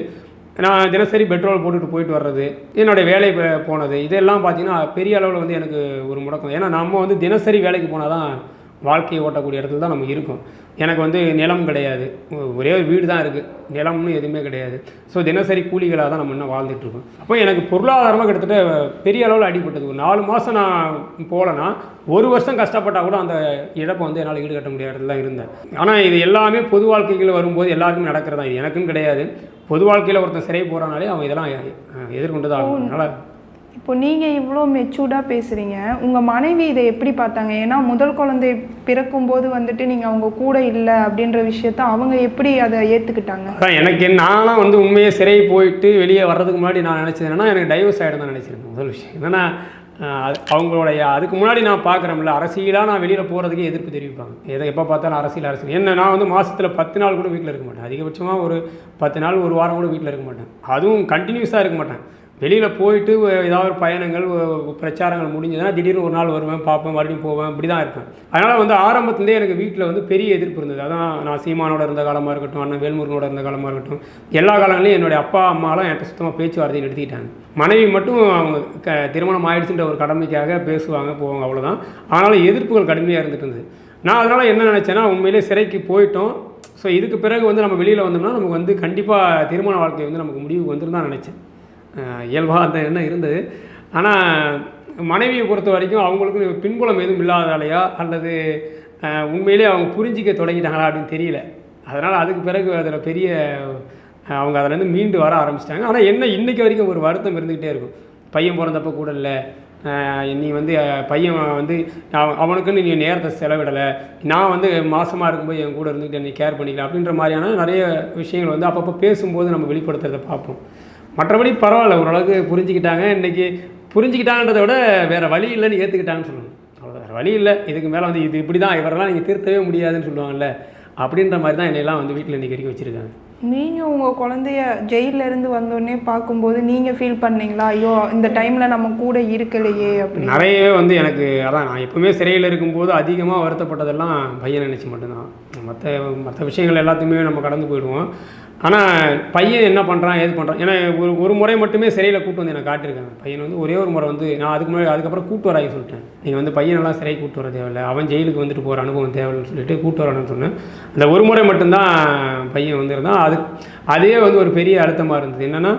நான் தினசரி பெட்ரோல் போட்டுட்டு போயிட்டு வர்றது என்னுடைய வேலை போனது இதெல்லாம் பார்த்தீங்கன்னா பெரிய அளவில் வந்து எனக்கு ஒரு முடக்கம். ஏன்னா நம்ம வந்து தினசரி வேலைக்கு போனால் தான் வாழ்க்கையை ஓட்டக்கூடிய இடத்துல தான் நம்ம இருக்கோம். எனக்கு வந்து நிலம் கிடையாது. ஒரே ஒரு வீடு தான் இருக்குது நிலம்னு எதுவுமே கிடையாது. ஸோ தினசரி கூலிகளாக தான் நம்ம இன்னும் வாழ்ந்துட்டு இருக்கோம். அப்போ எனக்கு பொருளாதாரமாக கிட்டத்தட்ட பெரிய அளவில் அடிபட்டது. ஒரு நாலு மாதம் நான் போகலன்னா ஒரு வருஷம் கஷ்டப்பட்டால் கூட அந்த இழப்பை வந்து என்னால் ஈடுகட்ட முடியாத இடத்துல தான் இருந்தேன். ஆனால் இது எல்லாமே பொது வாழ்க்கைகள் வரும்போது எல்லாருக்குமே நடக்கிறதா இது. எனக்கும் கிடையாது. பொது வாழ்க்கையில் ஒருத்தன் சிறை போகிறானாலே அவன் இதெல்லாம் எதிர்கொண்டு தான் ஆகணும். அதனால் இப்போ நீங்கள் இவ்வளோ மெச்சூர்டாக பேசுகிறீங்க உங்கள் மனைவி இதை எப்படி பார்த்தாங்க? ஏன்னா முதல் குழந்தை பிறக்கும்போது வந்துட்டு நீங்கள் அவங்க கூட இல்லை அப்படின்ற விஷயத்த அவங்க எப்படி அதை ஏற்றுக்கிட்டாங்க அதான் எனக்கு என்ன- வந்து உண்மையாக சிறை போயிட்டு வெளியே வர்றதுக்கு முன்னாடி நான் நினச்சது என்னன்னா எனக்கு டைவர்ஸ் ஆகிடும் தான் நினச்சிருந்தேன் முதல் விஷயம். என்னென்னா அது- அவங்களுடைய அதுக்கு முன்னாடி நான் பார்க்குறோம்ல அரசியலாக நான் வெளியில் போகிறதுக்கே எதிர்ப்பு தெரிவிப்பாங்க. எதை எப்போ பார்த்தாலும் அரசியல் அரசியல். என்ன நான் வந்து மாதத்தில் பத்து நாள் கூட வீட்டில் இருக்க மாட்டேன். அதிகபட்சமாக ஒரு பத்து நாள் ஒரு வாரம் கூட வீட்டில் இருக்க மாட்டேன். அதுவும் கண்டினியூஸாக இருக்க மாட்டேன். வெளியில் போயிட்டு ஏதாவது ஒரு பயணங்கள் பிரச்சாரங்கள் முடிஞ்சதுன்னா திடீர்னு ஒரு நாள் வருவேன் பார்ப்பேன் மறுபடியும் போவேன் இப்படி தான் இருப்பேன். அதனால் வந்து ஆரம்பத்துலேருந்தே எனக்கு வீட்டில் வந்து பெரிய எதிர்ப்பு இருந்தது. அதான் நான் சீமானோட இருந்த காலமாக இருக்கட்டும் அண்ணன் வேல்முருகனோட இருந்த காலமாக இருக்கட்டும் எல்லா காலங்களையும் என்னுடைய அப்பா அம்மாலாம் என்கிட்ட சுத்தமாக பேச்சுவார்த்தையை எடுத்துக்கிட்டாங்க மனைவி மட்டும் அவங்க க திருமணம் ஆயிடுச்சுன்ற ஒரு கடமைக்காக பேசுவாங்க போவாங்க அவ்வளோதான் ஆனாலும் எதிர்ப்புகள் கடுமையாக இருந்துட்டு இருந்தது. நான் அதனால் என்ன நினச்சேன்னா உண்மையிலே சிறைக்கு போயிட்டோம். ஸோ இதுக்கு பிறகு வந்து நம்ம வெளியில் வந்தோம்னா நமக்கு வந்து கண்டிப்பாக திருமண வாழ்க்கை வந்து நமக்கு முடிவுக்கு வந்துருந்தான் நினச்சேன். இயல்பாக அந்த எண்ணம் இருந்தது. ஆனால் மனைவியை பொறுத்த வரைக்கும் அவங்களுக்கு பின்புலம் எதுவும் இல்லாதாலையா அல்லது உண்மையிலே அவங்க புரிஞ்சிக்க தொடங்கிட்டாங்களா அப்படின்னு தெரியல. அதனால் அதுக்கு பிறகு அதில் பெரிய அவங்க அதுலேருந்து மீண்டு வர ஆரம்பிச்சிட்டாங்க. ஆனால் என்ன இன்றைக்கி வரைக்கும் ஒரு வருத்தம் இருந்துக்கிட்டே இருக்கும். பையன் பிறந்தப்போ கூட இல்லை. நீ வந்து பையன் வந்து அவனுக்குன்னு நீ நேரத்தை செலவிடலை. நான் வந்து மாசமாக இருக்கும்போது என் கூட இருந்துக்கிட்டு நீ கேர் பண்ணிக்கல அப்படின்ற மாதிரியான நிறைய விஷயங்கள் வந்து அப்பப்போ பேசும்போது நம்ம வெளிப்படுத்துறதை பார்ப்போம். மற்றபடி பரவாயில்ல ஓரளவுக்கு புரிஞ்சுக்கிட்டாங்க. இன்றைக்கி புரிஞ்சுக்கிட்டாங்கன்றதை விட வேறு வழி இல்லைன்னு ஏற்றுக்கிட்டாங்கன்னு சொல்லணும். அவ்வளோதான் வேறு வழி இல்லை. இதுக்கு மேலே வந்து இது இப்படி தான் இவரெல்லாம் நீங்கள் திருத்தவே முடியாதுன்னு சொல்லுவாங்கல்ல. அப்படின்ற மாதிரி தான் என்னையெல்லாம் வந்து வீட்டில் இன்றைக்கி வரைக்கும் வச்சுருக்காங்க. நீங்கள் உங்கள் குழந்தைய ஜெயில்ல இருந்து வந்தோடனே பார்க்கும்போது நீங்கள் ஃபீல் பண்ணீங்களா? ஐயோ இந்த டைமில் நம்ம கூட இருக்கலையே அப்படின்னு. நிறையவே வந்து எனக்கு அதான் நான் எப்பவுமே சிறையில் இருக்கும்போது அதிகமாக வருத்தப்பட்டதெல்லாம் பையன் நினச்சி மட்டும்தான். மற்ற மற்ற விஷயங்கள் எல்லாத்தையுமே நம்ம கடந்து போயிடுவோம். ஆனால் பையன் என்ன பண்ணுறான் ஏது பண்ணுறான் ஏன்னா ஒரு ஒரு முறை மட்டுமே சிறையில் கூட்டு வந்து எனக்கு காட்டியிருக்காங்க. பையன் வந்து ஒரே ஒரு முறை வந்து நான் அதுக்கு முன்னாடி அதுக்கப்புறம் கூட்டு வராங்க சொல்லிட்டேன். நீங்கள் வந்து பையனெல்லாம் சிறை கூட்டு வர தேவையில்லை. அவன் ஜெயிலுக்கு வந்துட்டு போகிற அனுபவம் தேவையில்லைன்னு சொல்லிட்டு கூட்டு வரணும்னு சொன்னேன். அந்த ஒரு முறை மட்டும்தான் பையன் வந்திருந்தான். அது அதே வந்து ஒரு பெரிய அழுத்தமாக இருந்தது. என்னென்னா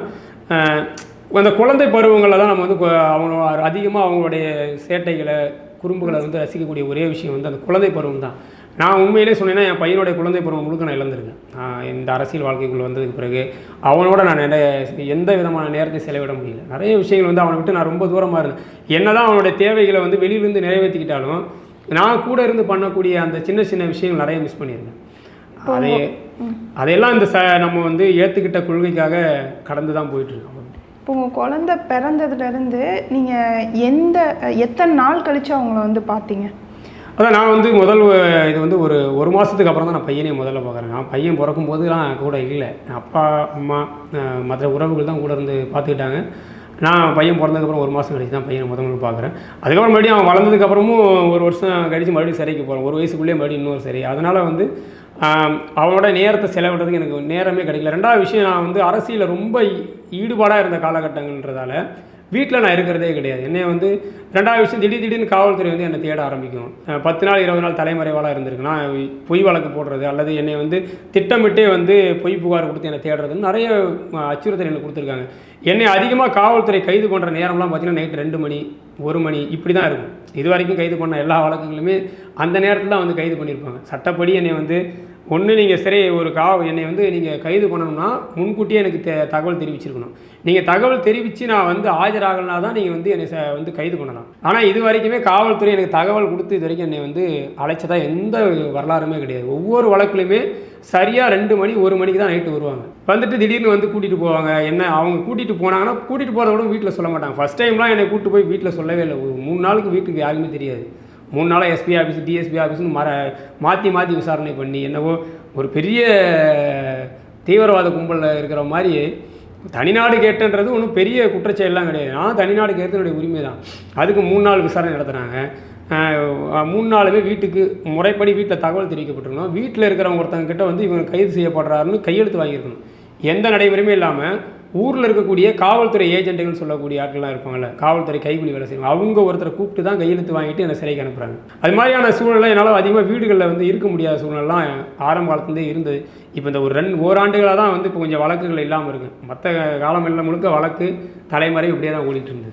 அந்த குழந்தை பருவங்களில் தான் நம்ம வந்து அவங்க அதிகமாக அவங்களுடைய சேட்டைகளை குறும்புகளை வந்து ரசிக்கக்கூடிய ஒரே விஷயம் வந்து அந்த குழந்தை பருவம் தான் நான் உண்மையிலே சொன்னேன்னா என் பையனுடைய குழந்தை பருவம் முழுக்க நான் இழந்திருக்கேன். இந்த அரசியல் வாழ்க்கைக்குள்ள வந்ததுக்கு பிறகு அவனோட நான் எந்த விதமான நேரத்தை செலவிட முடியல. நிறைய விஷயங்கள் வந்து அவனை விட்டு நான் ரொம்ப தூரமாக இருந்தேன். என்னதான் அவனுடைய தேவைகளை வந்து வெளியிலேருந்து நிறைவேற்றிக்கிட்டாலும் நான் கூட இருந்து பண்ணக்கூடிய அந்த சின்ன சின்ன விஷயங்கள் நிறைய மிஸ் பண்ணியிருக்கேன். அதை அதையெல்லாம் இந்த ச நம்ம வந்து ஏற்றுக்கிட்ட கொள்கைக்காக கடந்து தான் போயிட்டுருக்கோம். இப்போ உங்கள் குழந்தை பிறந்ததுலேருந்து நீங்கள் எந்த எத்தனை நாள் கழிச்சு அவங்கள வந்து பார்த்தீங்க? அதான் நான் வந்து முதல் இது வந்து ஒரு ஒரு மாதத்துக்கு அப்புறம் தான் நான் பையனே முதல்ல பார்க்குறேன். நான் பையன் பிறக்கும் போதுலாம் கூட இல்லை. அப்பா அம்மா மற்ற உறவுகள் தான் கூட இருந்து பார்த்துக்கிட்டாங்க. நான் பையன் பிறந்ததுக்கப்புறம் ஒரு மாதம் கழிச்சு தான் பையனை முதல் முதல்ல பார்க்குறேன். அதுக்கப்புறம் மறுபடியும் அவன் வளர்ந்ததுக்கப்புறமும் ஒரு வருஷம் கழித்து மறுபடியும் சிறைக்கு போகிறோம் ஒரு வயசுக்குள்ளேயே மறுபடியும் இன்னொரு சரி அதனால் வந்து அவனோட நேரத்தை செலவிடுறதுக்கு எனக்கு நேரமே கிடைக்கல. ரெண்டாவது விஷயம் நான் வந்து அரசியலில் ரொம்ப ஈடுபாடாக இருந்த காலகட்டங்கள்ன்றதால வீட்டில் நான் இருக்கிறதே கிடையாது. என்னை வந்து ரெண்டாவது விஷயம் திடீர் திடீர்னு காவல்துறை வந்து என்னை தேட ஆரம்பிக்கும். பத்து நாள் இருபது நாள் தலைமறைவாளாக இருந்திருக்கு. நான் பொய் வழக்கு போடுறது அல்லது என்னை வந்து திட்டமிட்டே வந்து பொய் புகார் கொடுத்து என்னை தேடுறதுன்னு நிறைய அச்சுறுத்தல் எனக்கு கொடுத்துருக்காங்க. என்னை அதிகமாக காவல்துறை கைது பண்ணுற நேரம்லாம் பார்த்தீங்கன்னா நைட் ரெண்டு மணி ஒரு மணி இப்படி தான் இருக்கும். இது வரைக்கும் கைது பண்ண எல்லா வழக்குகளுமே அந்த நேரத்தில் தான் வந்து கைது பண்ணியிருப்பாங்க சட்டப்படி என்னை வந்து ஒன்று நீங்கள் சிறை ஒரு கா என்னை வந்து நீங்கள் கைது பண்ணணும்னா முன்கூட்டியே எனக்கு தே தகவல் தெரிவிச்சிருக்கணும். நீங்கள் தகவல் தெரிவித்து நான் வந்து ஆஜராகலனா தான் நீங்கள் வந்து என்னை ச- வந்து கைது பண்ணலாம். ஆனால் இது வரைக்குமே காவல்துறை எனக்கு தகவல் கொடுத்து இது வரைக்கும் என்னை வந்து அழைச்சதா எந்த வரலாறுமே கிடையாது. ஒவ்வொரு வழக்குலையுமே சரியாக ரெண்டு மணி ஒரு மணிக்கு தான் நைட்டு வருவாங்க. வந்துட்டு திடீர்னு வந்து கூட்டிகிட்டு போவாங்க. என்ன அவங்க கூட்டிகிட்டு போனாங்கன்னா கூட்டிகிட்டு போகிறத கூட வீட்டில் சொல்ல மாட்டாங்க. ஃபஸ்ட் டைம்லாம் என்னை கூப்பிட்டு போய் வீட்டில் சொல்லவே இல்லை. ஒரு மூணு நாளுக்கு வீட்டுக்கு யாருமே தெரியாது. மூணு நாளாக எஸ்பி ஆஃபீஸ் டிஎஸ்பி ஆஃபீஸ்னு மற மாற்றி மாற்றி விசாரணை பண்ணி என்னவோ ஒரு பெரிய தீவிரவாத கும்பலில் இருக்கிற மாதிரி தனிநாடு கேட்டுன்றது ஒன்றும் பெரிய குற்றச்செயலாம் கிடையாது. நான் தனிநாடு கேட்கறது உரிமை தான் அதுக்கு மூணு நாள் விசாரணை நடத்துனாங்க மூணு நாளுமே வீட்டுக்கு முறைப்படி வீட்டில் தகவல் தெரிவிக்கப்பட்டிருக்கணும். வீட்டில் இருக்கிறவங்க ஒருத்தங்க கிட்ட வந்து இவங்க கைது செய்யப்படுறாருன்னு கையெழுத்து வாங்கியிருக்கணும். எந்த நடைமுறையுமே இல்லாமல் ஊரில் இருக்கக்கூடிய காவல்துறை ஏஜென்ட்டுகள் சொல்லக்கூடிய ஆட்கள்லாம் இருப்பாங்கல்ல காவல்துறை கைகூலி வேலை செய்வாங்க. அவங்க ஒருத்தரை கூப்பிட்டு தான் கையெழுத்து வாங்கிட்டு அந்த சிறைக்கு அனுப்புகிறாங்க அது மாதிரியான சூழ்நிலை என்னால் அதிகமாக வீடுகளில் வந்து இருக்க முடியாத சூழ்நிலைலாம் ஆரம்ப காலத்துலேருந்தே இருந்தது. இப்போ இந்த ஒரு ரெண்டு ஓராண்டுகளாக தான் வந்து இப்போ கொஞ்சம் வழக்குகள் இல்லாமல் இருக்குது மற்ற காலம் காலமெல்லாம் முழுக்க வழக்கு தலைமுறை இப்படியே தான் ஓடிட்டு இருந்தது.